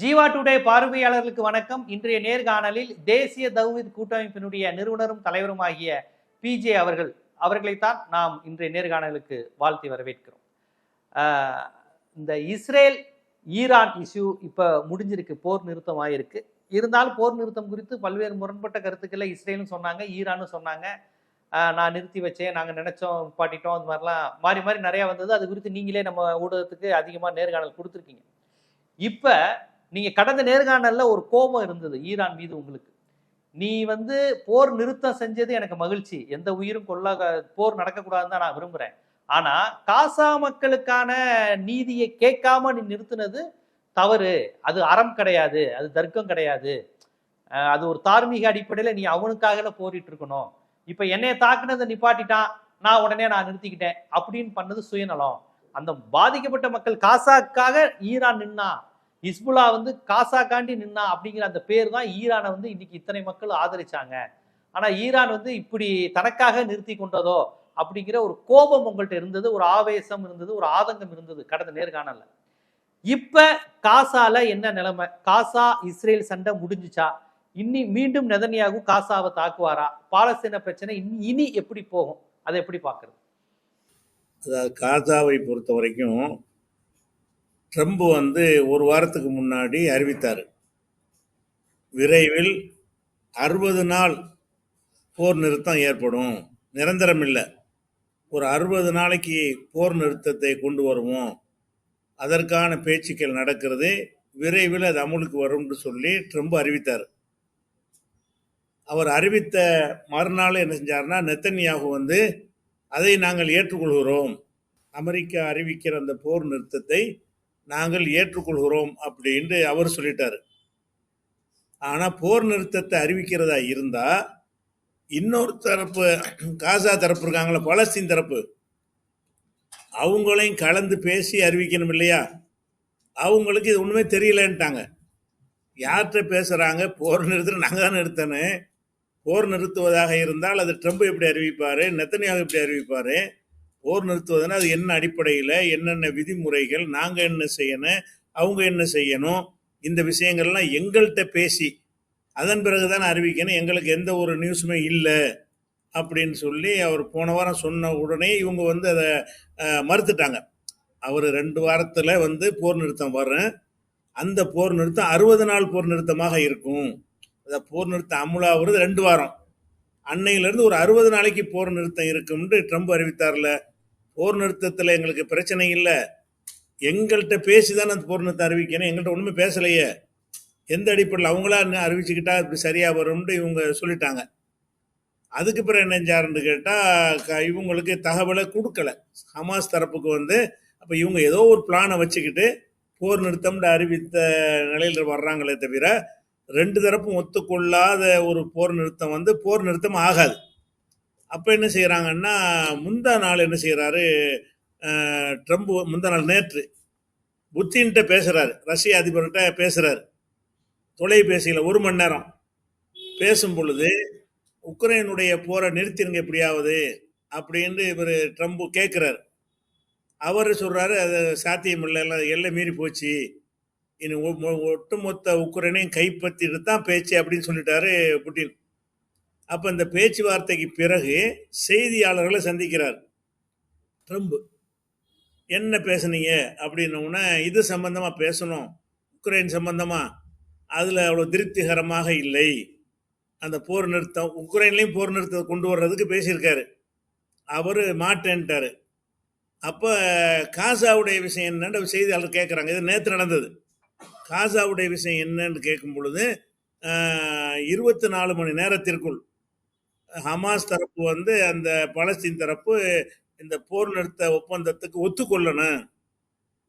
Jeeva today பார்வையாளர்களுக்கு வணக்கம். இன்றைய நேர்காணலில் தேசிய தௌவித் கூட்டமைப்பினுடைய நிறுவனரும் தலைவருமாகிய பிஜே அவர்கள் அவர்களைத்தான் நாம் இன்றைய நேர்காணலுக்கு வாழ்த்தி வரவேற்கிறோம். இந்த இஸ்ரேல் ஈரான் இஷ்யூ இப்போ முடிஞ்சிருக்கு போர் நிறுத்தம் ஆயிருக்கு. இருந்தாலும் போர் நிறுத்தம் குறித்து பல்வேறு முரண்பட்ட கருத்துக்களை இஸ்ரேலும் சொன்னாங்க ஈரானும் சொன்னாங்க. நான் நிறுத்தி வச்சேன் நாங்கள் நினைச்சோம் பாட்டிட்டோம் அந்த மாதிரிலாம் மாறி மாறி நிறையா வந்தது. அது குறித்து நீங்களே நம்ம ஊடகத்துக்கு அதிகமாக நேர்காணல் கொடுத்துருக்கீங்க. இப்போ நீங்க கடந்த நேர்காணல்ல ஒரு கோபம் இருந்தது ஈரான் மீது உங்களுக்கு. நீ வந்து போர் நிறுத்தம் செஞ்சது எனக்கு மகிழ்ச்சி. எந்த உயிரும் கொல்ல போர் நடக்கக்கூடாதுன்னு தான் நான் விரும்புகிறேன் ஆனா காசா மக்களுக்கான நீதியை கேட்காம நீ நிறுத்தினது தவறு. அது அறம் கிடையாது அது தர்க்கம் கிடையாது. அது ஒரு தார்மீக அடிப்படையில் நீ அவனுக்காக போரிட்டு இருக்கணும். இப்போ என்னைய தாக்குனதை நிப்பாட்டிட்டான் நான் உடனே நான் நிறுத்திக்கிட்டேன் அப்படின்னு பண்ணது சுயநலம். அந்த பாதிக்கப்பட்ட மக்கள் காசாக்காக ஈரான் நின்னா ஹிஸ்புல்லா வந்து காசாக்காண்டி நின்னா அப்படிங்கிற அந்த பேர் தான் ஈரானை வந்து இன்னைக்கு இத்தனை மக்கள் ஆதரிச்சாங்க. ஆனா ஈரான் வந்து இப்படி தனக்காக நிறுத்தி கொண்டதோ அப்படிங்கிற ஒரு கோபம் உங்கள்கிட்ட இருந்தது ஒரு ஆவேசம் இருந்தது ஒரு ஆதங்கம் இருந்தது கடந்த நேர்காணல இப்ப காசால என்ன நிலைமை? காசா இஸ்ரேல் சண்டை முடிஞ்சுச்சா? இன்னி மீண்டும் நெதன்யாகு காசாவை தாக்குவாரா? பாலஸ்தீன பிரச்சனை இனி இனி எப்படி போகும்? அதை எப்படி பாக்குறது அதாவது காசாவை பொறுத்த வரைக்கும் ட்ரம்ப் வந்து ஒரு வாரத்துக்கு முன்னாடி அறிவித்தார். விரைவில் அறுபது நாள் போர் நிறுத்தம் ஏற்படும். நிரந்தரம் இல்லை. ஒரு அறுபது நாளைக்கு போர் நிறுத்தத்தை கொண்டு வருவோம். அதற்கான பேச்சுக்கள் நடக்கிறது. விரைவில் அது அமுலுக்கு வரும்னு சொல்லி ட்ரம்ப் அறிவித்தார். அவர் அறிவித்த மறுநாள் என்ன செஞ்சார்னா நெத்தன்யாகு வந்து அதை நாங்கள் ஏற்றுக்கொள்கிறோம். அமெரிக்கா அறிவிக்கிற அந்த போர் நிறுத்தத்தை நாங்கள் ஏற்றுக்கொள்கிறோம் அப்படின்ட்டு அவர் சொல்லிட்டார். ஆனால் போர் நிறுத்தத்தை அறிவிக்கிறதா இருந்தால் இன்னொரு தரப்பு காசா தரப்பு இருக்காங்களா பலஸ்தீன் தரப்பு அவங்களையும் கலந்து பேசி அறிவிக்கணும் இல்லையா? அவங்களுக்கு இது ஒன்றுமே தெரியலன்ட்டாங்க. யார்கிட்ட பேசுகிறாங்க போர் நிறுத்த நாங்கள் தான் நிறுத்தணும் போர் நிறுத்துவதாக இருந்தால் அது ட்ரம்ப் எப்படி அறிவிப்பார்? நெத்தனியாக எப்படி அறிவிப்பார்? போர் நிறுத்துவதுன்னா அது என்ன அடிப்படையில் என்னென்ன விதிமுறைகள் நாங்கள் என்ன செய்யணும் அவங்க என்ன செய்யணும் இந்த விஷயங்கள்லாம் எங்கள்கிட்ட பேசி அதன் பிறகு தான் அறிவிக்கணும் எங்களுக்கு எந்த ஒரு நியூஸுமே இல்லை அப்படின்னு சொல்லி அவர் போன வாரம் சொன்ன உடனே இவங்க வந்து அதை மறுத்துட்டாங்க. அவர் ரெண்டு வாரத்தில் வந்து போர் நிறுத்தம் வர்றேன். அந்த போர் நிறுத்தம் அறுபது நாள் போர் நிறுத்தமாக இருக்கும். அந்த போர் நிறுத்தம் அமுலாகிறது ரெண்டு வாரம். அன்னையிலேருந்து ஒரு அறுபது நாளைக்கு போர் நிறுத்தம் இருக்கும்னு ட்ரம்ப் அறிவித்தார்ல. போர் நிறுத்தத்தில் எங்களுக்கு பிரச்சனை இல்லை. எங்கள்கிட்ட பேசி தான் அந்த போர் நிறுத்தம் அறிவிக்கணும். எங்கள்கிட்ட ஒன்றுமே பேசலையே. எந்த அடிப்படையில் அவங்களா இன்னும் அறிவிச்சுக்கிட்டா இப்படி சரியாக வரும்னு இவங்க சொல்லிட்டாங்க. அதுக்கு பிறகு என்ன செஞ்சாருன்னு கேட்டால் இவங்களுக்கு தகவலை கொடுக்கல. ஹமாஸ் தரப்புக்கு வந்து அப்போ இவங்க ஏதோ ஒரு பிளானை வச்சுக்கிட்டு போர் நிறுத்தம்னு அறிவித்த நிலையில் வர்றாங்களே தவிர ரெண்டு தரப்பும் ஒத்துக்கொள்ளாத ஒரு போர் நிறுத்தம் வந்து போர் நிறுத்தம் ஆகாது. அப்போ என்ன செய்கிறாங்கன்னா முந்தா நாள் என்ன செய்கிறாரு ட்ரம்ப் முந்தா நாள் நேற்று புத்தின்கிட்ட பேசுகிறாரு ரஷ்ய அதிபர்கிட்ட பேசுகிறாரு தொலைபேசியில் ஒரு மணி நேரம் பேசும் பொழுது உக்ரைனுடைய போரை நிறுத்திருங்க எப்படியாவது அப்படின்னு இவர் ட்ரம்ப் கேட்குறாரு அவர் சொல்கிறாரு அது சாத்தியம் இல்லை எல்லாம் எல்லை மீறி போச்சு. இனி ஒ- ஒட்டுமொத்த உக்ரைனையும் கைப்பற்றிட்டு தான் பேச்சு அப்படின்னு சொல்லிட்டாரு புட்டின். அப்போ இந்த பேச்சுவார்த்தைக்கு பிறகு செய்தியாளர்களை சந்திக்கிறார். ட்ரம்ப். என்ன பேசுனீங்க? அப்படின்னோடனே இது சம்பந்தமாக பேசணும். உக்ரைன் சம்பந்தமாக அதில் அவ்வளோ திருப்திகரமாக இல்லை. அந்த போர் நிறுத்தம் உக்ரைன்லேயும் போர் நிறுத்தத்தை கொண்டு வர்றதுக்கு பேசியிருக்காரு. அவர் மாட்டேன்ட்டாரு. அப்போ காசாவுடைய விஷயம் என்னன்னு செய்தியாளர் கேட்குறாங்க இது நேற்று நடந்தது. காசாவுடைய விஷயம் என்னன்னு கேட்கும் பொழுது இருபத்தி நாலு மணி நேரத்திற்குள் ஹமாஸ் தரப்பு வந்து அந்த பலஸ்தீன் தரப்பு இந்த போர் நிறுத்த ஒப்பந்தத்துக்கு ஒத்துக்கொள்ளணும்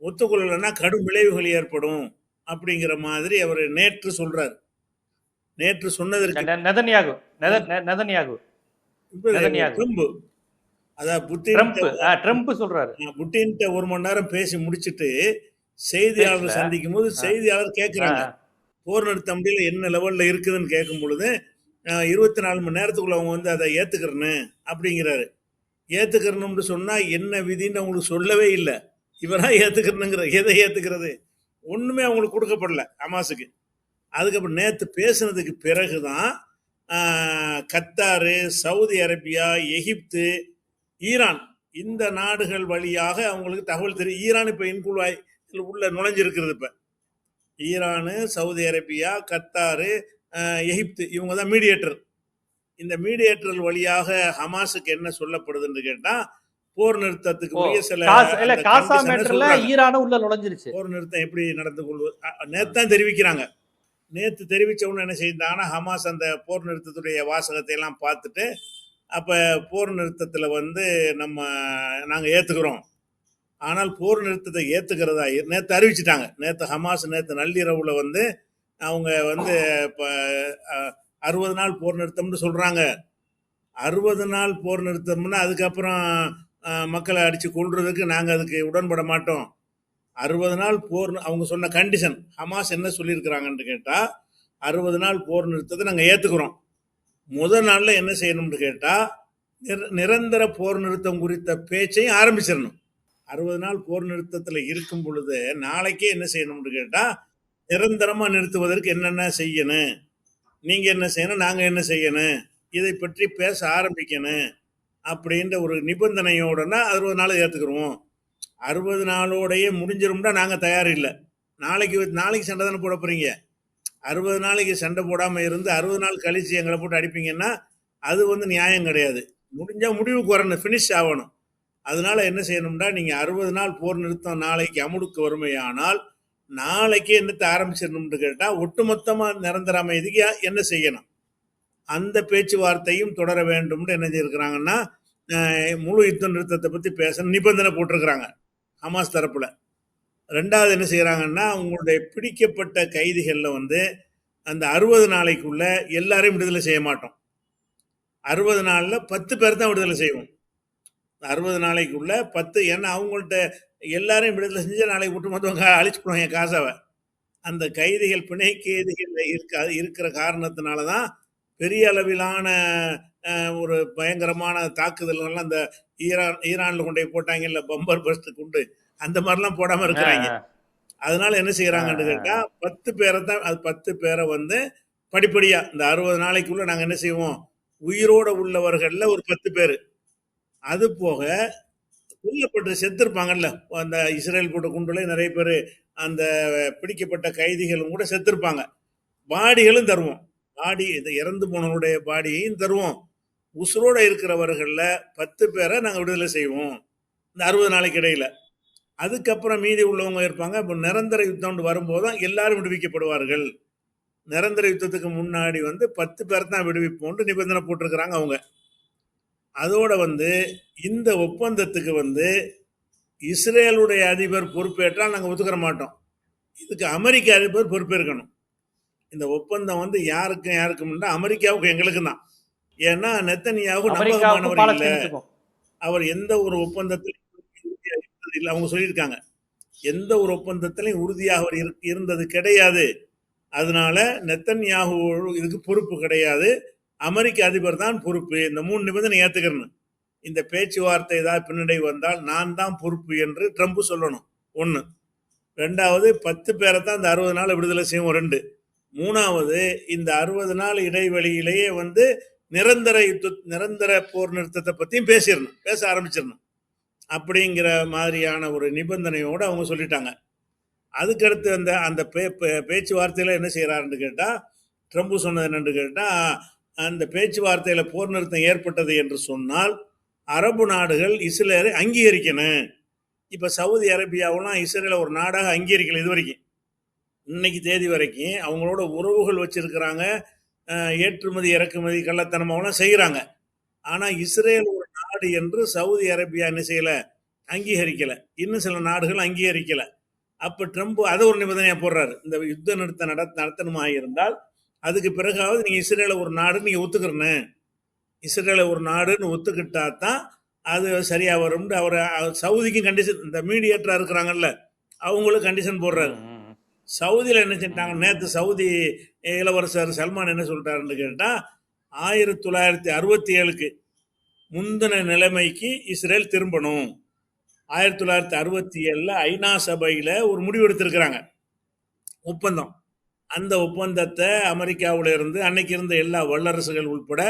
ஒத்துக்கொள்ளலைன்னா கடும் விளைவுகள் ஏற்படும் அப்படிங்கிற மாதிரி அவர் நேற்று சொல்றார். நேற்று சொன்னதற்கு நெதன்யாகு நெதன்யாகு. ட்ரம்ப். அதான் புட்டின் ட்ரம்ப். சொல்றாரு. புட்டின்ட்ட ஒரு மணி நேரம் பேசி முடிச்சிட்டு செய்தியாளர். சந்திக்கும் போது செய்தியாளர் கேட்குறாங்க போர் நிறுத்த முடியல என்ன லெவலில் இருக்குதுன்னு கேட்கும் பொழுது இருபத்தி நாலு மணி நேரத்துக்குள்ள அவங்க வந்து அதை ஏற்றுக்கிறன்னு அப்படிங்கிறாரு. ஏற்றுக்கிறணும்னு சொன்னால் என்ன விதின்னு அவங்களுக்கு சொல்லவே இல்லை. இவரா ஏற்றுக்கிறனுங்கிற எதை ஏற்றுக்கிறது ஒண்ணுமே அவங்களுக்கு கொடுக்கப்படல அமாசுக்கு. அதுக்கப்புறம் நேத்து பேசுனதுக்கு பிறகுதான் தான் Qatar Saudi Arabia Egypt Iran இந்த நாடுகள் வழியாக அவங்களுக்கு தகவல் தெரியும் ஈரான் இப்ப இன்குழாய் உள்ள நுழைஞ்சிருக்கிறது இப்ப. Iran Saudi Arabia Qatar Egypt இவங்க தான் மீடியேட்டர் இந்த மீடியேட்டர் வழியாக ஹமாஸுக்கு என்ன சொல்லப்படுதுன்னு கேட்டா போர் நிறுத்தத்துக்கு உரிய சில காசா- மேட்டர்ல உள்ள நுழைஞ்சிருச்சு. போர் நிறுத்தம் எப்படி நடந்து கொள்வது நேத்து தான் தெரிவிக்கிறாங்க. நேத்து தெரிவிச்ச உடனே என்ன செய்தாங்கன்னா ஹமாஸ் அந்த போர் நிறுத்தத்துடைய வாசகத்தை எல்லாம் பார்த்துட்டு அப்ப போர் நிறுத்தத்துல வந்து நம்ம நாங்க ஏத்துக்கிறோம். ஆனால் போர் நிறுத்தத்தை ஏத்துக்கிறதா? நேத்து அறிவிச்சிட்டாங்க. நேத்து ஹமாஸ் நேத்து நள்ளிரவுல வந்து அவங்க வந்து இப்போ அறுபது நாள் போர் நிறுத்தம்னு சொல்கிறாங்க அறுபது நாள் போர் நிறுத்தம்னா அதுக்கப்புறம் மக்களை அடித்து கொள்றதுக்கு நாங்கள் அதுக்கு உடன்பட மாட்டோம். அறுபது நாள் போர் அவங்க சொன்ன கண்டிஷன் ஹமாஸ் என்ன சொல்லியிருக்கிறாங்கன்னு கேட்டால் அறுபது நாள் போர் நிறுத்தத்தை நாங்கள் ஏற்றுக்கிறோம் முதல் நாளில் என்ன செய்யணும்னு கேட்டால் நிர- நிரந்தர போர் நிறுத்தம் குறித்த பேச்சையும் ஆரம்பிச்சிடணும். அறுபது நாள் போர் நிறுத்தத்தில் இருக்கும் பொழுது நாளைக்கே என்ன செய்யணும்னு கேட்டால் நிரந்தரமா நிறுத்துவதற்கு என்னென்ன செய்யணும்? நீங்க என்ன செய்யணும்? நாங்க என்ன செய்யணும்? இதை பற்றி பேச ஆரம்பிக்கணும் அப்படின்ற ஒரு நிபந்தனையோடனா அறுபது நாள் ஏற்றுக்குருவோம் அறுபது நாளோடயே முடிஞ்சிரும்னா நாங்கள் தயார் இல்லை நாளைக்கு நாளைக்கு சண்டை தானே போட போகிறீங்க அறுபது நாளைக்கு சண்டை போடாமல் இருந்து அறுபது நாள் கழிச்சு எங்களை போட்டு அடிப்பீங்கன்னா அது வந்து நியாயம் கிடையாது. முடிஞ்சால் முடிவுக்கு வரணும் ஃபினிஷ் ஆகணும். அதனால என்ன செய்யணும்னா நீங்கள் அறுபது நாள் போர் நிறுத்தம் நாளைக்கு அமுடுக்கு வறுமையானால் நாளைக்கு என்னத்தை ஆரம்பிச்சிடணும்னு கேட்டால் ஒட்டுமொத்தமாக நிரந்தர அமைதிக்கு என்ன செய்யணும்? அந்த பேச்சுவார்த்தையும் தொடர வேண்டும்னு என்ன செய்யிருக்கிறாங்கன்னா முழு யுத்த நிறுத்தத்தை பற்றி பேச நிபந்தனை போட்டிருக்கிறாங்க ஹமாஸ் தரப்பில். ரெண்டாவது என்ன செய்கிறாங்கன்னா அவங்களுடைய பிடிக்கப்பட்ட கைதிகளில் வந்து அந்த அறுபது நாளைக்குள்ள எல்லாரையும் விடுதலை செய்ய மாட்டோம். அறுபது நாளில் பத்து பேர் தான் விடுதலை செய்வோம். அறுபது நாளைக்குள்ள பத்து ஏன்னா அவங்கள்ட்ட எல்லாரையும் விடுதலை செஞ்சு நாளைக்கு விட்டு மொத்தம் அழிச்சு போடுவாங்க காசாவை. அந்த கைதிகள் பிணை கைதிகள் இருக்க இருக்கிற காரணத்தினால தான் பெரிய அளவிலான ஒரு பயங்கரமான தாக்குதல்கள்லாம் அந்த ஈரான் ஈரான்ல கொண்டு போய் போட்டாங்கல்ல பம்பர் பஸ்ட் குண்டு. அந்த மாதிரிலாம் போடாம இருக்கிறாங்க. அதனால என்ன செய்யறாங்கன்னு கேட்டா பத்து பேரை தான் அது பத்து பேரை வந்து படிப்படியா இந்த அறுபது நாளைக்குள்ள நாங்க என்ன செய்வோம்? உயிரோட உள்ளவர்கள்ல ஒரு பத்து பேர். அது போக கொல்லப்பட்டு செத்துருப்பாங்கல்ல. அந்த இஸ்ரேல் போட்ட குண்டுல நிறைய பேர் அந்த பிடிக்கப்பட்ட கைதிகளும் கூட செத்துருப்பாங்க. பாடிகளும் தருவோம். பாடி இந்த இறந்து போனவனுடைய பாடியையும் தருவோம். உசுரோட இருக்கிறவர்களில் பத்து பேரை நாங்கள் விடுதலை செய்வோம். இந்த அறுபது நாளைக்கு இடையில. அதுக்கப்புறம் மீதி உள்ளவங்க இருப்பாங்க. இப்போ நிரந்தர யுத்தம் வரும்போது தான் எல்லாரும் விடுவிக்கப்படுவார்கள். நிரந்தர யுத்தத்துக்கு முன்னாடி வந்து பத்து பேர் தான் விடுவிப்போம்னு நிபந்தனை போட்டிருக்கிறாங்க அவங்க. அதோட வந்து இந்த ஒப்பந்தத்துக்கு வந்து இஸ்ரேலுடைய அதிபர் பொறுப்பேற்றால் நாங்கள் ஒத்துக்கிற மாட்டோம். இதுக்கு அமெரிக்க அதிபர் பொறுப்பேற்கணும். இந்த ஒப்பந்தம் வந்து யாருக்கும் யாருக்கும் அமெரிக்காவுக்கும் எங்களுக்கும் தான். ஏன்னா நெத்தனியாவும் நம்பகமானவர் இல்லை. அவர் எந்த ஒரு இருந்தது இல்லை அவங்க சொல்லியிருக்காங்க. எந்த ஒரு ஒப்பந்தத்திலையும் உறுதியாக அவர் இரு- இருந்தது கிடையாது. அதனால நெத்தன்யாகு இதுக்கு பொறுப்பு கிடையாது. அமெரிக்க அதிபர் தான் பொறுப்பு. இந்த மூணு நிபந்தனை ஏத்துக்கிறேன் இந்த பேச்சுவார்த்தை ஏதாவது பின்னடை வந்தால் நான் தான் பொறுப்பு என்று ட்ரம்ப் சொல்லணும். ஒன்று ரெண்டாவது பத்து பேரை தான் இந்த அறுபது நாள் விடுதலை செய்வோம். ரெண்டு. மூணாவது இந்த அறுபது நாள் இடைவெளியிலேயே வந்து நிரந்தர யுத்த நிரந்தர போர் நிறுத்தத்தை பற்றியும் பேசிடணும். பேச ஆரம்பிச்சிடணும். அப்படிங்கிற மாதிரியான ஒரு நிபந்தனையோடு அவங்க சொல்லிட்டாங்க. அதுக்கடுத்து அந்த அந்த பே பேச்சுவார்த்தையில் என்ன செய்கிறாருன்னு கேட்டால் ட்ரம்ப் சொன்னது என்னன்னு கேட்டால் அந்த பேச்சுவார்த்தையில் போர் நிறுத்தம் ஏற்பட்டது என்று சொன்னால் அரபு நாடுகள் இஸ்ரேலை அங்கீகரிக்கணும் இப்போ சவுதி அரேபியாவெல்லாம் இஸ்ரேலை ஒரு நாடாக அங்கீகரிக்கல இது வரைக்கும் இன்னைக்கு தேதி வரைக்கும் அவங்களோட உறவுகள் வச்சிருக்கிறாங்க ஏற்றுமதி இறக்குமதி கள்ளத்தனமாவெல்லாம் செய்கிறாங்க ஆனால் இஸ்ரேல் ஒரு நாடு என்று சவுதி அரேபியா என்ன செய்யலை? அங்கீகரிக்கலை. இன்னும் சில நாடுகள் அங்கீகரிக்கலை. அப்போ ட்ரம்ப் அதை ஒரு நிபந்தனையாக போடுறாரு. இந்த யுத்த நிறுத்த நட நடத்தணுமா இருந்தால் அதுக்கு பிறகாவது நீங்க இஸ்ரேலை ஒரு நாடு நீங்க ஒத்துக்கிறணும் இஸ்ரேலை ஒரு நாடுன்னு ஒத்துக்கிட்டா தான் அது சரியா வரும்னு அவர் சவுதிக்கும் கண்டிஷன் இந்த மீடியேட்டரா இருக்கிறாங்கல்ல அவங்களும் கண்டிஷன் போடுறாரு ம். சவுதியில் என்ன செஞ்சாங்க நேற்று சவுதி இளவரசர் சல்மான் என்ன சொல்லிட்டாருன்னு கேட்டால் ஆயிரத்தி தொள்ளாயிரத்தி அறுபத்தி ஏழுக்கு முந்தின நிலைமைக்கு இஸ்ரேல் திரும்பணும். ஆயிரத்தி தொள்ளாயிரத்தி அறுபத்தி ஏழில் ஐநா சபையில் ஒரு முடிவு எடுத்திருக்கிறாங்க. ஒப்பந்தம். அந்த ஒப்பந்தத்தை அமெரிக்காவில் இருந்து அன்னைக்கு இருந்த எல்லா வல்லரசுகள் உள்பட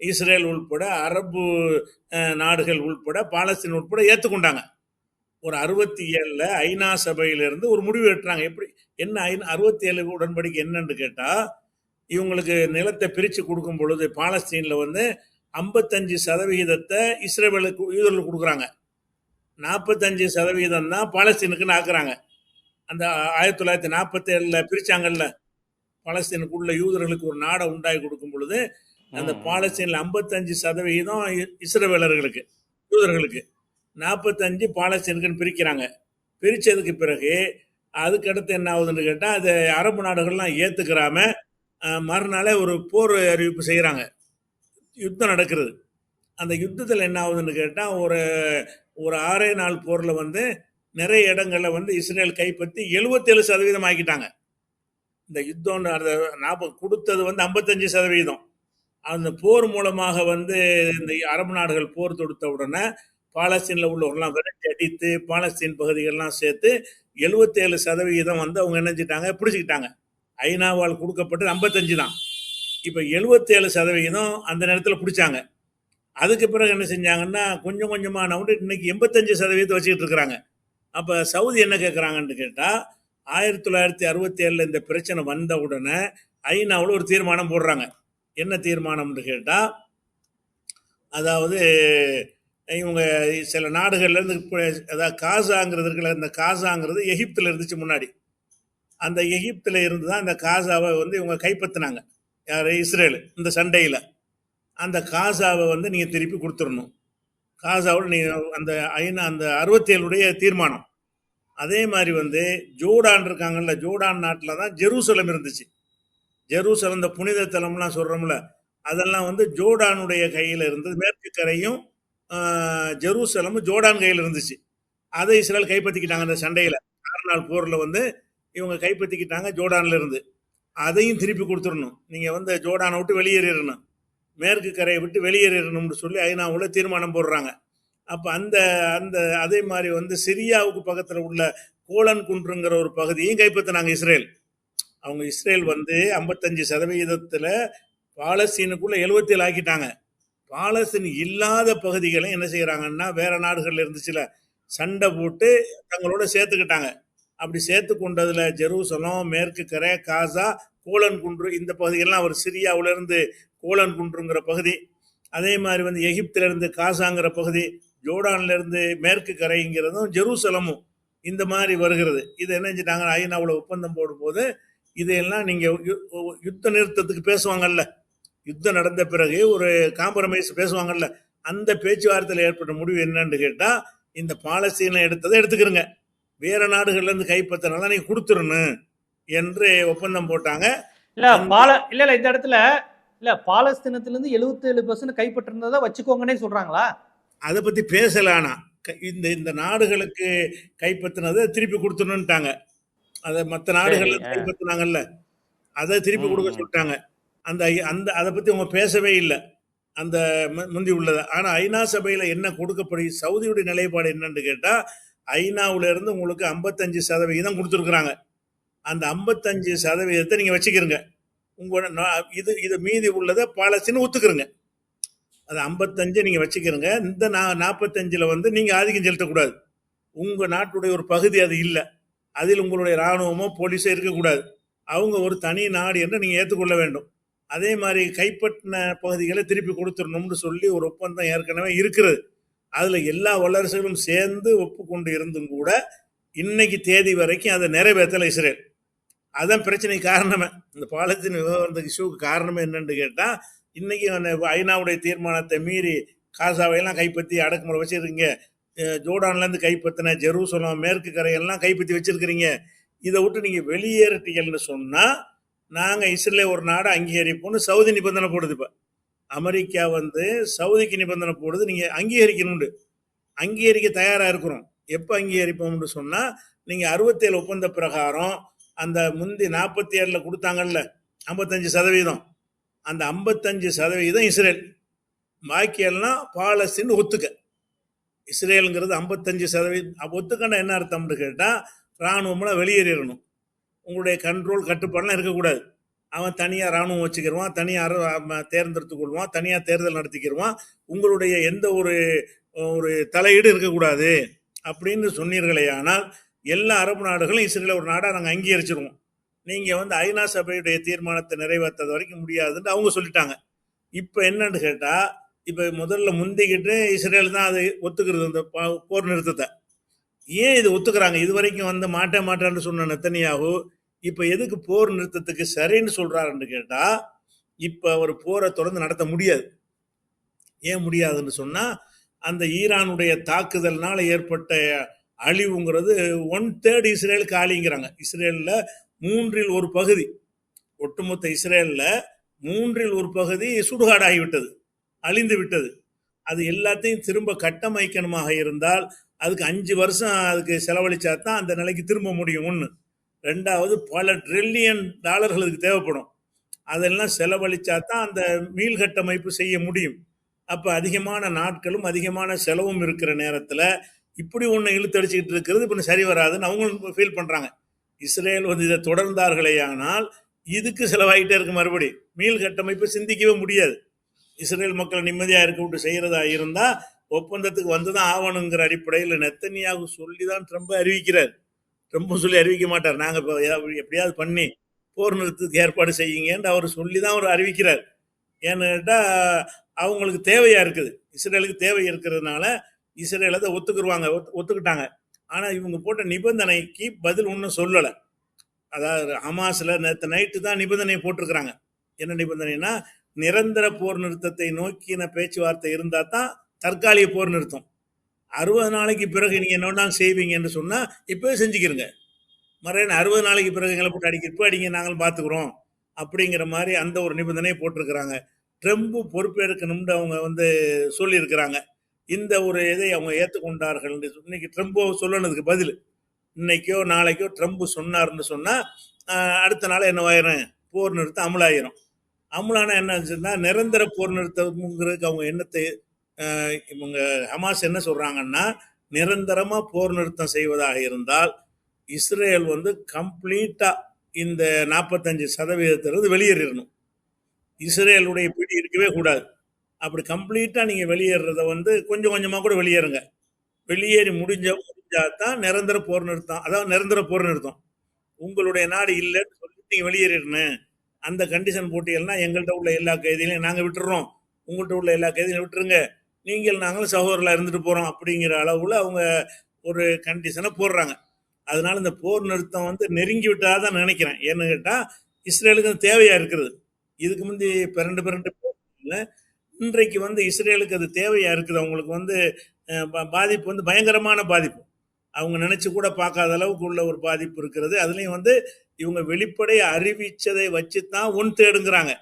இஸ்ரேல் உள்பட அரபு நாடுகள் உள்பட பாலஸ்தீன் உட்பட ஏற்றுக்கொண்டாங்க ஒரு அறுபத்தி ஏழில் ஐநா சபையிலிருந்து ஒரு முடிவு எட்டுறாங்க எப்படி என்ன ஐநா அறுபத்தி ஏழு உடன்படிக்கை என்னன்னு கேட்டால் இவங்களுக்கு நிலத்தை பிரித்து கொடுக்கும் பொழுது பாலஸ்தீனில் வந்து ஐம்பத்தஞ்சு சதவிகிதத்தை இஸ்ரேலுக்கு யூதர்களுக்கு கொடுக்குறாங்க. நாற்பத்தஞ்சு சதவிகிதம் தான் பாலஸ்தீனுக்குன்னு ஆக்குறாங்க. அந்த ஆயிரத்தி தொள்ளாயிரத்தி நாற்பத்தி ஏழில் பிரிச்சாங்கல்ல பாலஸ்தீனுக்குள்ள யூதர்களுக்கு ஒரு நாடை உண்டாக்கி கொடுக்கும் பொழுது அந்த. பாலஸ்தீனில் ஐம்பத்தஞ்சு சதவிகிதம் இஸ்ரவேலர்களுக்கு யூதர்களுக்கு. நாற்பத்தஞ்சு பாலஸ்தீனுக்குன்னு பிரிக்கிறாங்க. பிரித்ததுக்கு பிறகு அதுக்கடுத்து என்ன ஆகுதுன்னு கேட்டால் அது அரபு நாடுகள்லாம் ஏற்றுக்கிறாம மறுநாளே ஒரு போர் அறிவிப்பு செய்கிறாங்க யுத்தம் நடக்கிறது. அந்த யுத்தத்தில் என்ன ஆகுதுன்னு கேட்டால் ஒரு ஒரு ஆறே நாள் போரில் வந்து நிறைய இடங்களில் வந்து இஸ்ரேல் கைப்பற்றி எழுபத்தேழு சதவீதம் ஆக்கிட்டாங்க. இந்த யுத்தம் அந்த நாற்பது கொடுத்தது வந்து ஐம்பத்தஞ்சு சதவீதம். அந்த போர் மூலமாக வந்து இந்த அரபு நாடுகள் போர் தொடுத்த உடனே பாலஸ்தீனில் உள்ளவர்கள்லாம் விரட்டி அடித்து பாலஸ்தீன் பகுதிகள்லாம் சேர்த்து எழுபத்தேழு சதவிகிதம் வந்து அவங்க நினைச்சிட்டாங்க பிடிச்சிக்கிட்டாங்க. ஐநாவால் கொடுக்கப்பட்டது ஐம்பத்தஞ்சு தான். இப்போ எழுபத்தேழு சதவிகிதம் அந்த நேரத்தில் பிடிச்சாங்க. அதுக்கு பிறகு என்ன செஞ்சாங்கன்னா கொஞ்சம் கொஞ்சமாக நவுண்டு இன்னைக்கு எண்பத்தஞ்சு சதவீதத்தை வச்சுக்கிட்டு இருக்கிறாங்க. அப்போ சவுதி என்ன கேட்குறாங்கன்னு கேட்டால் ஆயிரத்தி தொள்ளாயிரத்தி அறுபத்தி ஏழில் இந்த பிரச்சனை வந்த உடனே ஐநாவில் ஒரு தீர்மானம் போடுறாங்க. என்ன தீர்மானம்னு கேட்டால் அதாவது இவங்க சில நாடுகள்லேருந்து அதாவது காசாங்கிறது இருக்குல்ல இந்த காசாங்கிறது எகிப்தில் இருந்துச்சு முன்னாடி. அந்த எகிப்தில் இருந்து தான் அந்த காசாவை வந்து இவங்க கைப்பற்றினாங்க யார்? இஸ்ரேல். இந்த சண்டையில். அந்த காசாவை வந்து நீங்கள் திருப்பி கொடுத்துடணும். காசாவோட நீங்கள் அந்த ஐநா அந்த அறுபத்தேழுடைய தீர்மானம். அதே மாதிரி வந்து ஜோர்டான் இருக்காங்கல்ல ஜோடான் நாட்டில் தான் ஜெருசலம் இருந்துச்சு. ஜெருசலம் இந்த புனித தலம்லாம் சொல்கிறோம்ல அதெல்லாம் வந்து ஜோர்டானுடைய கையில் இருந்தது மேற்கு கரையும் ஜெருசலமும் ஜோர்டான் கையில் இருந்துச்சு. அதை இஸ்ரேல் கைப்பற்றிக்கிட்டாங்க அந்த சண்டையில். ஆறு நாள் போரில் வந்து இவங்க கைப்பற்றிக்கிட்டாங்க ஜோர்டான்ல இருந்து. அதையும் திருப்பி கொடுத்துடணும். நீங்கள் வந்து ஜோர்டானை விட்டு வெளியேறிடணும். மேற்கு கரையை விட்டு வெளியேறிடணும்னு சொல்லி ஐநாவில் தீர்மானம் போடுறாங்க. அப்போ அந்த அந்த அதே மாதிரி வந்து சிரியாவுக்கு பக்கத்தில் உள்ள கோலன் குன்றுங்கிற ஒரு பகுதியும் கைப்பற்றினாங்க இஸ்ரேல்? அவங்க இஸ்ரேல் வந்து ஐம்பத்தஞ்சு சதவிகிதத்தில் பாலஸ்தீனுக்குள்ள எழுபத்தேழு ஆக்கிட்டாங்க. பாலஸ்தீன் இல்லாத பகுதிகளை என்ன செய்கிறாங்கன்னா வேற இருந்து சில சண்டை போட்டு தங்களோட சேர்த்துக்கிட்டாங்க. அப்படி சேர்த்து கொண்டதில் ஜெருசலம் மேற்கு கரை காசா கோலன் குன்று இந்த பகுதிகள்லாம் அவர் சிரியாவிலேருந்து கோலன் குன்றுங்கிற பகுதி. அதே மாதிரி வந்து எகிப்திலிருந்து காசாங்கிற பகுதி. ஜோர்டான்ல இருந்து மேற்கு கரைங்கிறதும் ஜெருசலமும் இந்த மாதிரி வருகிறது. இது என்ன செஞ்சிட்டாங்க ஐநாவில் ஒப்பந்தம் போடும்போது இதையெல்லாம் நீங்க யு- யுத்த நிறுத்தத்துக்கு பேசுவாங்கல்ல. யுத்தம் நடந்த பிறகு ஒரு காம்ப்ரமைஸ் பேசுவாங்கல்ல. அந்த பேச்சுவார்த்தையில் ஏற்பட்ட முடிவு என்னன்னு கேட்டா இந்த பாலஸ்தீனை எடுத்ததை எடுத்துக்கிறங்க வேற நாடுகள்ல இருந்து கைப்பற்றினால நீங்க கொடுத்துடணும் என்று ஒப்பந்தம் போட்டாங்க. இல்ல பால இல்ல இல்ல இந்த இடத்துல இல்ல பாலஸ்தீனத்துல இருந்து எழுபத்தி ஏழு பர்சன்ட் கைப்பற்றிருந்ததை வச்சுக்கோங்கன்னே சொல்றாங்களா? அதை பத்தி பேசலானா க- இந்த இந்த நாடுகளுக்கு கைப்பற்றினதை திருப்பி கொடுத்துடணும்ட்டாங்க. அதை மற்ற நாடுகள் சரி, ஆ. கைப்பற்றினாங்கல்ல. அதை திருப்பி கொடுக்க. சொல்லிட்டாங்க. அந்த அந்த அதை பத்தி அவங்க பேசவே இல்லை. அந்த முந்தி உள்ளதை. ஆனா ஐநா சபையில என்ன கொடுக்கப்படி சவுதியுடைய நிலைப்பாடு என்னன்னு கேட்டா ஐநாவுல இருந்து உங்களுக்கு ஐம்பத்தஞ்சு சதவிகிதம் கொடுத்துருக்குறாங்க. அந்த ஐம்பத்தஞ்சு சதவிகிதத்தை நீங்க வச்சுக்கிறங்க உங்களோட இது இது மீதி உள்ளதை பாலஸ்தீன் ஒத்துக்கிறங்க அது ஐம்பத்தஞ்சு நீங்கள் வச்சுக்கிறங்க. இந்த நா- நாற்பத்தஞ்சில் வந்து நீங்கள் ஆதிக்கம் செலுத்தக்கூடாது. உங்கள் நாட்டுடைய ஒரு பகுதி அது இல்லை. அதில் உங்களுடைய இராணுவமோ போலீஸோ இருக்கக்கூடாது. அவங்க ஒரு தனி நாடு என்று நீங்கள் ஏற்றுக்கொள்ள வேண்டும். அதே மாதிரி கைப்பற்றின பகுதிகளை திருப்பி கொடுத்துடணும்னு சொல்லி ஒரு ஒப்பந்தம் ஏற்கனவே இருக்கிறது. அதில் எல்லா வல்லரசுகளும் சேர்ந்து ஒப்புக்கொண்டு இருந்தும் கூட இன்னைக்கு தேதி வரைக்கும் அதை நிறைவேற்றல இஸ்ரேல். அதான் பிரச்சனை காரணமே. இந்த பாலத்தின் விவகாரத்துக்கு இஷ்யூக்கு காரணமே என்னன்னு கேட்டால் இன்னைக்கு அந்த ஐநாவுடைய தீர்மானத்தை மீறி காசாவையெல்லாம் கைப்பற்றி அடக்குமுறை வச்சிருக்கீங்க. ஜோர்டான்லேருந்து கைப்பற்றின ஜெருசலம் மேற்கு கரையெல்லாம் கைப்பற்றி வச்சிருக்கிறீங்க. இதை விட்டு நீங்கள் வெளியேறிட்டீங்கன்னு சொன்னால் நாங்கள் இஸ்ரேலே ஒரு நாடு அங்கீகரிப்போம்னு சவுதி நிபந்தனை போடுது இப்போ. அமெரிக்கா வந்து சவுதிக்கு நிபந்தனை போடுது நீங்கள் அங்கீகரிக்கணுண்டு அங்கீகரிக்க தயாராக இருக்கிறோம். எப்போ அங்கீகரிப்போம்னு சொன்னால் நீங்கள் அறுபத்தேழு ஒப்பந்த பிரகாரம் அந்த முந்தி நாற்பத்தி ஏழில் கொடுத்தாங்கல்ல ஐம்பத்தஞ்சு சதவீதம். அந்த ஐம்பத்தஞ்சு சதவீதம் இஸ்ரேல். பாக்கியெல்லாம் பாலஸ்தீன் ஒத்துக்க. இஸ்ரேலுங்கிறது ஐம்பத்தஞ்சு சதவீதம் அப்ப என்ன அர்த்தம்னு கேட்டால் இராணுவம்லாம் வெளியேறிடணும். உங்களுடைய கண்ட்ரோல் கட்டுப்பாடுலாம் இருக்கக்கூடாது. அவன் தனியாக ராணுவம் வச்சுக்கிடுவான் தனியாக தேர்ந்தெடுத்து கொள்வான் தனியாக தேர்தல் நடத்திக்கிடுவான் உங்களுடைய எந்த ஒரு ஒரு தலையீடு இருக்கக்கூடாது. அப்படின்னு சொன்னீர்களே ஆனால் எல்லா அரபு நாடுகளும் இஸ்ரேல ஒரு நாடாக நாங்கள் அங்கீகரிச்சிருவோம். நீங்கள் வந்து ஐநா சபையுடைய தீர்மானத்தை நிறைவேற்றது வரைக்கும் முடியாதுன்னு அவங்க சொல்லிட்டாங்க. இப்போ என்னன்னு கேட்டால் இப்போ முதல்ல முந்திக்கிட்டு இஸ்ரேல் தான் அதை ஒத்துக்கிறது அந்த போர் நிறுத்தத்தை. ஏன் இது ஒத்துக்கிறாங்க? இது வரைக்கும் வந்து மாட்டே மாட்டேன்னு சொன்ன நெத்தனியாகு இப்போ எதுக்கு போர் நிறுத்தத்துக்கு சரின்னு சொல்றாருன்னு கேட்டால் இப்போ அவர் போரை தொடர்ந்து நடத்த முடியாது. ஏன் முடியாதுன்னு சொன்னால் அந்த ஈரானுடைய தாக்குதல்னால ஏற்பட்ட அழிவுங்கிறது ஒன் தேர்ட் இஸ்ரேலுக்கு ஆளிங்கிறாங்க. இஸ்ரேலில் மூன்றில் ஒரு பகுதி. ஒட்டுமொத்த இஸ்ரேலில் மூன்றில் ஒரு பகுதி சுடுகாடாகிவிட்டது அழிந்து விட்டது அது எல்லாத்தையும் திரும்ப கட்டமைக்கணுமாக இருந்தால் அதுக்கு அஞ்சு வருஷம் அதுக்கு செலவழிச்சா தான் அந்த நிலைக்கு திரும்ப முடியும் ஒன்று ரெண்டாவது பல ட்ரில்லியன் டாலர்கள் அதுக்கு தேவைப்படும். அதெல்லாம் செலவழிச்சா தான் அந்த மீள்கட்டமைப்பு செய்ய முடியும். அப்போ அதிகமான நாட்களும் அதிகமான செலவும் இருக்கிற நேரத்தில் இப்படி ஒன்று இழுத்தடிச்சிக்கிட்டு இருக்கிறது இப்போ சரி வராதுன்னு அவங்களும் ஃபீல் பண்ணுறாங்க இஸ்ரேல் வந்து இதை தொடர்ந்தார்களே ஆனால் இதுக்கு செலவாகிட்டே இருக்கு மறுபடி. மீள் கட்டமைப்பு சிந்திக்கவே முடியாது. இஸ்ரேல் மக்கள் நிம்மதியாக இருக்க விட்டு செய்கிறதா இருந்தால் ஒப்பந்தத்துக்கு வந்து தான் ஆகணுங்கிற அடிப்படையில் நெத்தனியாக சொல்லி தான் ட்ரம்ப் அறிவிக்கிறார். ட்ரம்ப் சொல்லி அறிவிக்க மாட்டார். நாங்கள் இப்போ எப்படியாவது பண்ணி போர் நிறுத்தத்துக்கு ஏற்பாடு செய்யுங்கன்னு அவர் சொல்லி தான் அவர் அறிவிக்கிறார். ஏன்னு கேட்டால் அவங்களுக்கு தேவையாக இருக்குது. இஸ்ரேலுக்கு தேவை இருக்கிறதுனால இஸ்ரேல் அதை ஒத்துக்குருவாங்க. ஒத்து- ஒத்துக்கிட்டாங்க. ஆனால் இவங்க போட்ட நிபந்தனைக்கு பதில் ஒன்றும் சொல்லலை. அதாவது ஹமாஸில் நேற்று நைட்டு தான் நிபந்தனை போட்டிருக்கிறாங்க. என்ன நிபந்தனைனா நிரந்தர போர் நிறுத்தத்தை நோக்கின பேச்சுவார்த்தை இருந்தால் தான் தற்காலிக போர் நிறுத்தம். அறுபது நாளைக்கு பிறகு நீங்கள் என்ன வேணாலும் செய்வீங்கன்னு சொன்னால் இப்போவே செஞ்சுக்கிறங்க மறைய அறுபது நாளைக்கு பிறகு எங்களை போட்டு அடிக்க இப்போ அடிங்க நாங்களும் பார்த்துக்குறோம் அப்படிங்கிற மாதிரி அந்த ஒரு நிபந்தனையை போட்டிருக்கிறாங்க. ட்ரம்ப் பொறுப்பேற்கணும்னு அவங்க வந்து சொல்லியிருக்கிறாங்க. இந்த ஒரு இதை அவங்க ஏற்றுக்கொண்டார்கள் இன்னைக்கு ட்ரம்போ சொல்லணுதுக்கு பதில். இன்னைக்கோ நாளைக்கோ ட்ரம்ப் சொன்னார்னு சொன்னால் அடுத்த நாள் என்னவாயிரும் போர் நிறுத்தம் அமலாயிரும். அமலானா என்ன ஆச்சுன்னா நிரந்தர போர் நிறுத்தம்ங்கிறதுக்கு அவங்க எண்ணத்தை இவங்க ஹமாஸ் என்ன சொல்றாங்கன்னா நிரந்தரமா போர் நிறுத்தம் செய்வதாக இருந்தால் இஸ்ரேல் வந்து கம்ப்ளீட்டா இந்த நாற்பத்தஞ்சு சதவீதத்திலிருந்து வெளியேறிடணும் இஸ்ரேலுடைய பிடி இருக்கவே கூடாது. அப்படி கம்ப்ளீட்டாக நீங்கள் வெளியேறத வந்து கொஞ்சம் கொஞ்சமாக கூட வெளியேறுங்க. வெளியேறி முடிஞ்ச முடிஞ்சா தான் நிரந்தர போர் நிறுத்தம். அதாவது நிரந்தர போர் நிறுத்தம். உங்களுடைய நாடு இல்லைன்னு சொல்லிட்டு நீங்கள் வெளியேறிடணும். அந்த கண்டிஷன் போட்டீங்கன்னா எங்கள்கிட்ட உள்ள எல்லா கைதிகளையும் நாங்கள் விட்டுறோம். உங்கள்கிட்ட உள்ள எல்லா கைதிகளையும் விட்டுருங்க. நீங்கள் நாங்களும் சகோதரில் இருந்துட்டு போகிறோம் அப்படிங்கிற அளவில் அவங்க ஒரு கண்டிஷனை போடுறாங்க. அதனால இந்த போர் நிறுத்தம் வந்து நெருங்கி விட்டால் தான் நினைக்கிறேன். ஏன்னு கேட்டால் இஸ்ரேலுக்கு தேவையாக இருக்கிறது இதுக்கு முந்தி பிறண்டு பிறண்டு போகல இன்றைக்கு வந்து இஸ்ரேலுக்கு அது தேவையாக இருக்குது? அவங்களுக்கு வந்து பாதிப்பு வந்து பயங்கரமான பாதிப்பு. அவங்க நினச்சி கூட பார்க்காத அளவுக்கு உள்ள ஒரு பாதிப்பு இருக்கிறது. அதுலேயும் வந்து இவங்க வெளிப்படை அறிவித்ததை வச்சு தான் ஒன் தேடுங்கிறாங்க.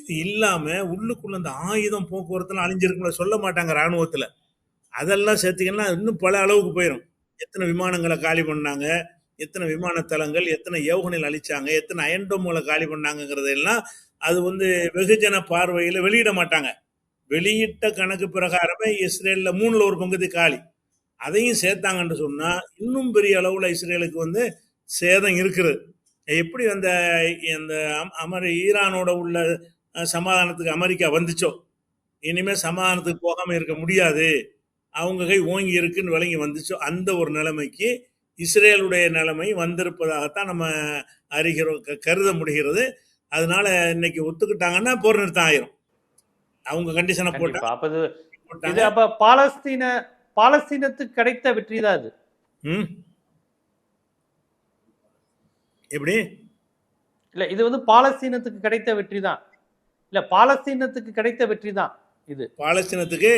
இது இல்லாமல் உள்ளுக்குள்ள இந்த ஆயுதம் போக்குவரத்துலாம் அழிஞ்சிருக்குள்ள சொல்ல மாட்டாங்க இராணுவத்தில். அதெல்லாம் சேர்த்திங்கன்னா இன்னும் பல அளவுக்கு போயிடும் எத்தனை விமானங்களை காலி பண்ணாங்க? எத்தனை விமான தளங்கள் எத்தனை ஏவுகணைகள் அழிச்சாங்க? எத்தனை அயன்டோம்களை காலி பண்ணாங்கிறதெல்லாம் அது வந்து வெகுஜன பார்வையில் வெளியிட மாட்டாங்க. வெளியிட்ட கணக்கு பிரகாரமே இஸ்ரேலில் மூணில் ஒரு பங்குதி காலி. அதையும் சேர்த்தாங்கன்னு சொன்னால் இன்னும் பெரிய அளவில் இஸ்ரேலுக்கு வந்து சேதம் இருக்குது. எப்படி அந்த அந்த அம்- அமர் ஈரானோட உள்ள சமாதானத்துக்கு அமெரிக்கா வந்துச்சோ? இனிமேல் சமாதானத்துக்கு போகாமல் இருக்க முடியாது. அவங்க கை ஓங்கி இருக்குன்னு விளங்கி வந்துச்சோ? அந்த ஒரு நிலைமைக்கு இஸ்ரேலுடைய நிலைமை வந்திருப்பதாகத்தான் நம்ம அறிகிறோம் க- கருத முடிகிறது. அதனால இன்னைக்கு ஒத்துக்கிட்டாங்கன்னா போர் நிறுத்தம் ஆயிரும். அவங்க கண்டிஷனை போட்டா. இது அப்ப பாலஸ்தீன பாலஸ்தீனத்துக்கு கிடைத்த வெற்றி தான் அது. ம். எப்படி? இல்ல இது வந்து பாலஸ்தீனத்துக்கு கிடைத்த வெற்றி தான். இல்ல பாலஸ்தீனத்துக்கு கிடைத்த வெற்றி தான் இது. பாலஸ்தீனத்துக்கு?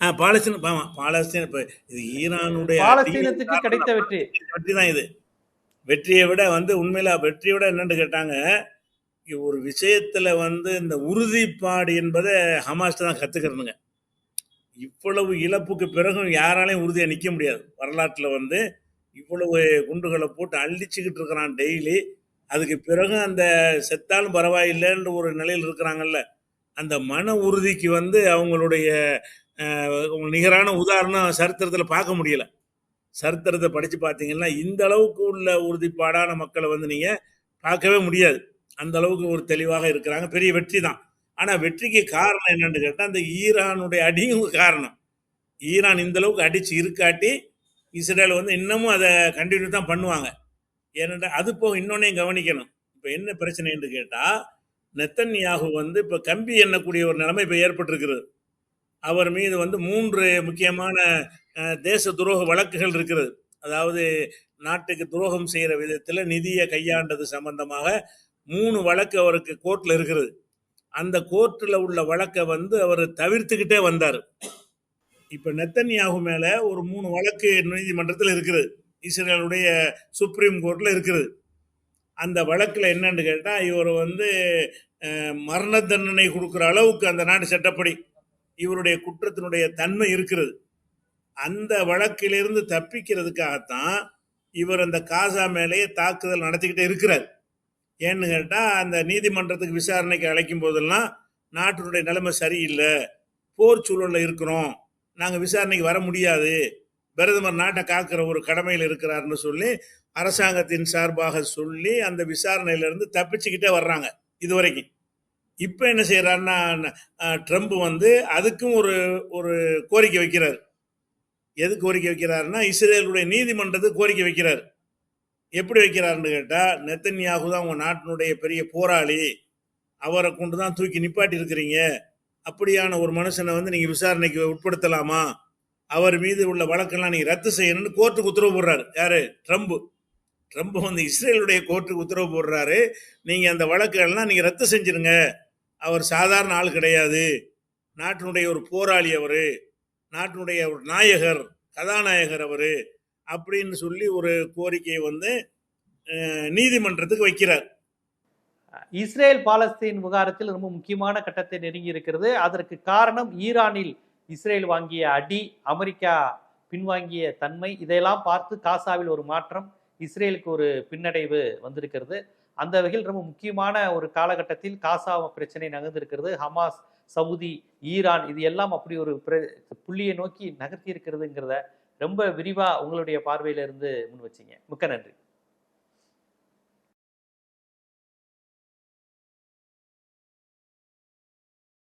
ஆ பாலஸ்தீன ஆமா பாலஸ்தீன இது ஈரானுடைய பாலஸ்தீனத்துக்கு கிடைத்த வெற்றி. வெற்றி தான் இது. வெற்றியை விட வந்து உண்மையில வெற்றியை விட என்னன்னு கேட்டாங்க ஒரு விஷயத்துல வந்து இந்த உறுதிப்பாடு என்பதை ஹமாஸ் தான் கத்துக்கிறதுங்க இவ்வளவு இழப்புக்கு பிறகும் யாராலையும் உறுதியாக நிற்க முடியாது. வரலாற்றில் வந்து இவ்வளவு குண்டுகளை போட்டு அள்ளிச்சுக்கிட்டு இருக்கிறான் டெய்லி. அதுக்கு பிறகு அந்த செத்தாலும் பரவாயில்லைன்ற ஒரு நிலையில் இருக்கிறாங்கல்ல. அந்த மன உறுதிக்கு வந்து அவங்களுடைய நிகரான உதாரணம் சரித்திரத்தில் பார்க்க முடியலை. சரித்திரத்தை படித்து பார்த்தீங்கன்னா இந்த அளவுக்கு உள்ள உறுதிப்பாடான மக்களை வந்து நீங்கள் பார்க்கவே முடியாது. அந்த அளவுக்கு ஒரு தெளிவாக இருக்கிறாங்க. பெரிய வெற்றி தான். ஆனால் வெற்றிக்கு காரணம் என்னன்னு கேட்டால் அந்த ஈரானுடைய அடியும் காரணம். ஈரான் இந்த அளவுக்கு அடித்து இருக்காட்டி இஸ்ரேல் வந்து இன்னமும் அதை கண்டினியூ தான் பண்ணுவாங்க. ஏனென்றா அது போக இன்னொன்னையும் கவனிக்கணும். இப்போ என்ன பிரச்சனைன்னு கேட்டால் நெத்தன்யாகு வந்து இப்போ கம்பி எண்ணக்கூடிய ஒரு நிலைமை இப்போ ஏற்பட்டிருக்கிறது. அவர் மீது வந்து மூன்று முக்கியமான தேச துரோக வழக்குகள் இருக்கிறது. அதாவது நாட்டுக்கு துரோகம் செய்கிற விதத்தில் நிதியை கையாண்டது சம்பந்தமாக மூணு வழக்கு அவருக்கு கோர்ட்டில் இருக்கிறது அந்த கோர்ட்டில் உள்ள வழக்கை வந்து அவர் தவிர்த்துக்கிட்டே வந்தார். இப்போ நெத்தன்யாகு மேலே ஒரு மூணு வழக்கு நீதிமன்றத்தில் இருக்கிறது இஸ்ரேலுடைய சுப்ரீம் கோர்ட்டில் இருக்கிறது அந்த வழக்கில் என்னன்னு கேட்டால் இவர் வந்து மரண தண்டனை கொடுக்குற அளவுக்கு அந்த நாடு சட்டப்படி இவருடைய குற்றத்தினுடைய தன்மை இருக்கிறது. அந்த வழக்கிலிருந்து தப்பிக்கிறதுக்காகத்தான் இவர் அந்த காசா மேலேயே தாக்குதல் நடத்திக்கிட்டே இருக்கிறார். ஏன்னு கேட்டால் அந்த நீதிமன்றத்துக்கு விசாரணைக்கு அழைக்கும் போதெல்லாம் நாட்டினுடைய நிலைமை சரியில்லை. போர் சூழலில் இருக்கிறோம். நாங்கள் விசாரணைக்கு வர முடியாது. பிரதமர் நாட்டை காக்கிற ஒரு கடமையில் இருக்கிறாருன்னு சொல்லி அரசாங்கத்தின் சார்பாக சொல்லி அந்த விசாரணையிலிருந்து தப்பிச்சுக்கிட்டே வர்றாங்க இது வரைக்கும் இப்போ என்ன செய்கிறாருன்னா ட்ரம்ப் வந்து அதுக்கும் ஒரு ஒரு கோரிக்கை வைக்கிறார். எது கோரிக்கை வைக்கிறாருன்னா இஸ்ரேலுடைய நீதிமன்றத்தை கோரிக்கை வைக்கிறார். எப்படி வைக்கிறாருன்னு கேட்டால் நெத்தன்யாகு தான் உங்கள் நாட்டினுடைய பெரிய போராளி. அவரை கொண்டு தான் தூக்கி நிப்பாட்டி இருக்கிறீங்க. அப்படியான ஒரு மனுஷனை வந்து நீங்கள் விசாரணைக்கு உட்படுத்தலாமா? அவர் மீது உள்ள வழக்கெல்லாம் நீங்கள் ரத்து செய்யணும்னு கோர்ட்டுக்கு உத்தரவு போடுறாரு. யாரு? ட்ரம்ப். ட்ரம்ப் வந்து இஸ்ரேலுடைய கோர்ட்டுக்கு உத்தரவு போடுறாரு. நீங்கள் அந்த வழக்குகள்லாம் நீங்கள் ரத்து செஞ்சிருங்க. அவர் சாதாரண ஆள் கிடையாது. நாட்டினுடைய ஒரு போராளி அவர். நாட்டினுடைய ஒரு நாயகர் கதாநாயகர் அவர் அப்படின்னு சொல்லி ஒரு கோரிக்கையை வந்து நீதிமன்றத்துக்கு வைக்கிறார். இஸ்ரேல் பாலஸ்தீன் விவகாரத்தில் ரொம்ப முக்கியமான கட்டத்தை நெருங்கி இருக்கிறது. அதற்கு காரணம் ஈரானில் இஸ்ரேல் வாங்கிய அடி அமெரிக்கா பின்வாங்கிய தன்மை. இதையெல்லாம் பார்த்து காசாவில் ஒரு மாற்றம் இஸ்ரேலுக்கு ஒரு பின்னடைவு வந்திருக்கிறது. அந்த வகையில் ரொம்ப முக்கியமான ஒரு காலகட்டத்தில் காசா பிரச்சனை நகர்ந்திருக்கிறது. ஹமாஸ் சவுதி ஈரான் இது எல்லாம் அப்படி ஒரு பிர- புள்ளியை நோக்கி நகர்த்தி இருக்கிறதுங்கிறத ரொம்ப விரிவாக உங்களுடைய பார்வையிலிருந்து முன் வச்சிங்க. மிக்க நன்றி.